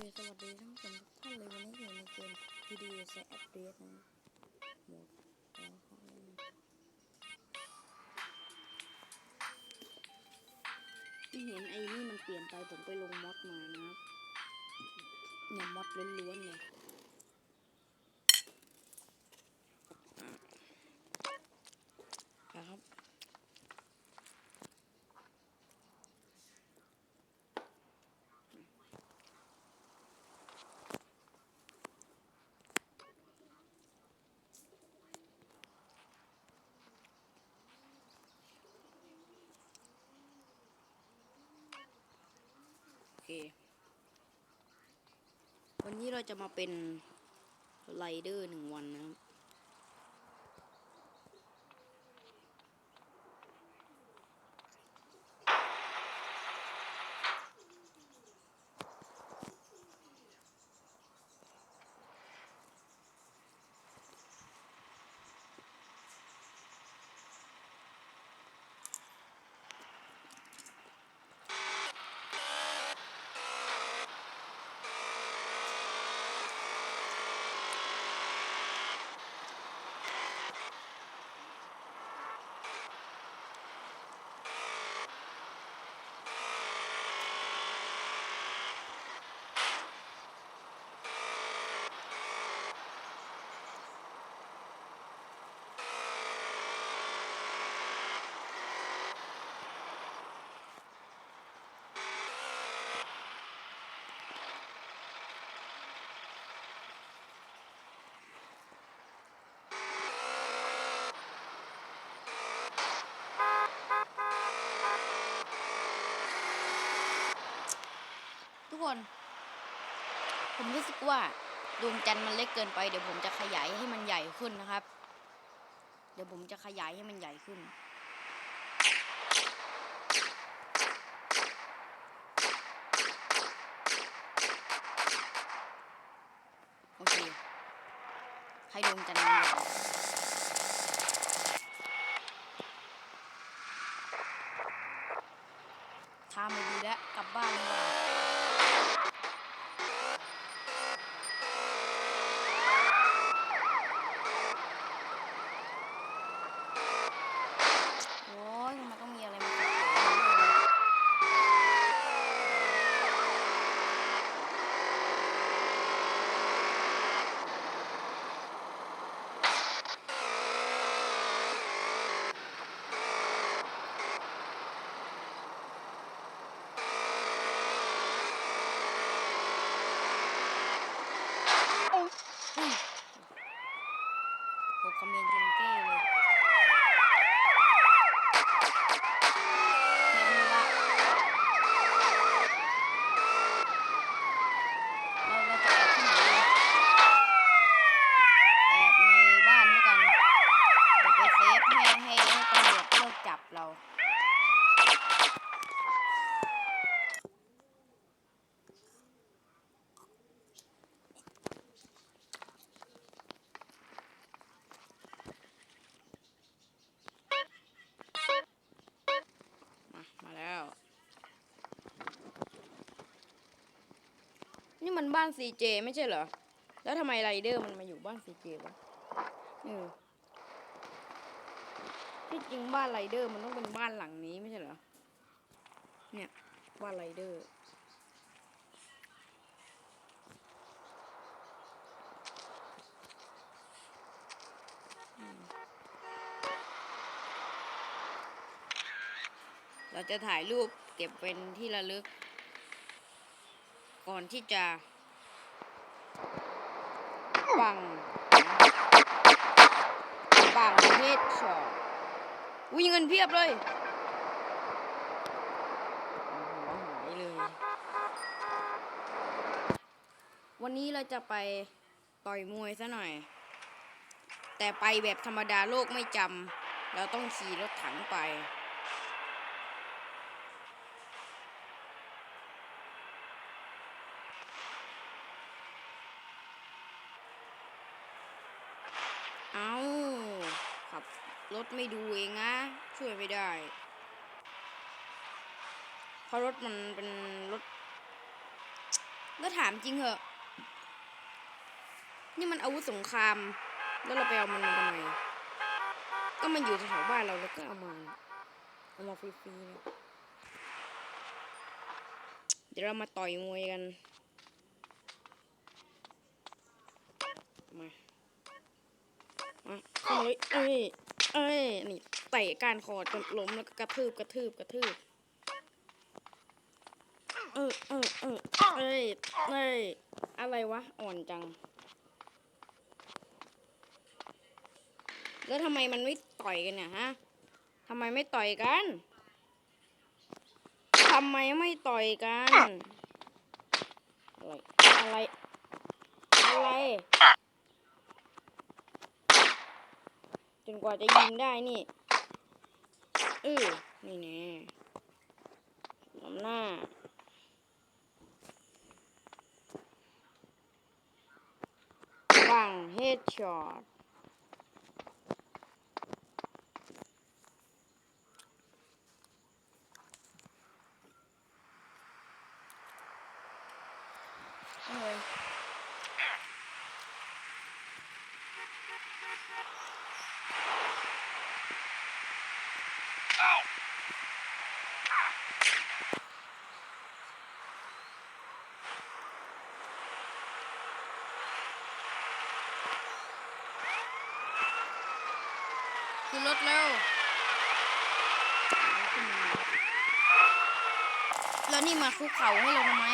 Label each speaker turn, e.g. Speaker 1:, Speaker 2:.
Speaker 1: สวัสดีท่านผู้ชมทุกท่านเลยวันนี้อยู่ในเกมพีดีส่อัปเดตนะหมดแล้วครับที่เห็นไอ้นี่มันเปลี่ยนไปผมไปลงมอดมานะครับเนี่ยมอดล้วนๆเลยนะครับ โอเค วันนี้เราจะมาเป็นไรเดอร์หนึ่งวันนะครับ คน ผมรู้สึกว่าดวงจันทร์มันเล็กเกินไป เดี๋ยวผมจะขยายให้มันใหญ่ขึ้นนะครับ เดี๋ยวผมจะขยายให้มันใหญ่ขึ้นโอเคให้ดวงจันทร์มันใหญ่ถ้าไม่ดีแล้วกลับบ้านดีกว่า โอ้ยทำไมต้องมีอะไรมาขัดขวางด้วยเนี่ย อุ้ยโหคอมเมนต์เจนเก้เลยไม่รู้ว่าเราเราจะแอบที่ไหนดีแอบในบ้านด้วยกัน เดี๋ยวไปเซฟให้ให้ให้ตำรวจเลิกจับเรา มา มาแล้ว นี่มันบ้าน CJ ไม่ใช่เหรอ แล้วทำไมไรเดอร์มันมาอยู่บ้าน CJ วะเออที่จริงบ้านไรเดอร์มันต้องเป็นบ้านหลังนี้ไม่ใช่เหรอ เนี่ย บ้านไรเดอร์ เราจะถ่ายรูปเก็บเป็นที่ระลึก ก่อนที่จะปังปังเฮดช็อตอุ้ยเงินเพียบเลยหัวหายเลย วันนี้เราจะไปต่อยมวยซะหน่อย แต่ไปแบบธรรมดาโลกไม่จำเราต้องขี่รถถังไป เอาขับ รถไม่ดูเองนะ ช่วยไม่ได้ เพราะรถมันเป็นรถก็ถามจริงเหอะ นี่มันอาวุธสงคราม แล้วเราไปเอามันมาทำไม ก็มันอยู่แถวบ้านเราแล้วก็เอามาเอามาฟรีๆเนี่ยเดี๋ยวเรามาต่อยมวยกัน มา มาเข้าเลยเอ้ย เอ้ย นี่เตะการคอจนล้มแล้วก็กระทืบกระทืบกระทืบ เออเออเออเอ้ยเอ้ย อะไรวะ อ่อนจัง แล้วทำไมมันไม่ต่อยกันเนี่ยฮะทำไมไม่ต่อยกันทำไมไม่ต่อยกัน อะไร อะไร อะไร นกว่าจะยิงได้นี่เออนี่แน่ล้มหน้าบังเฮดช็อต คือรถเร็วแล้วนี่มาคุกเข่าให้เราทำไม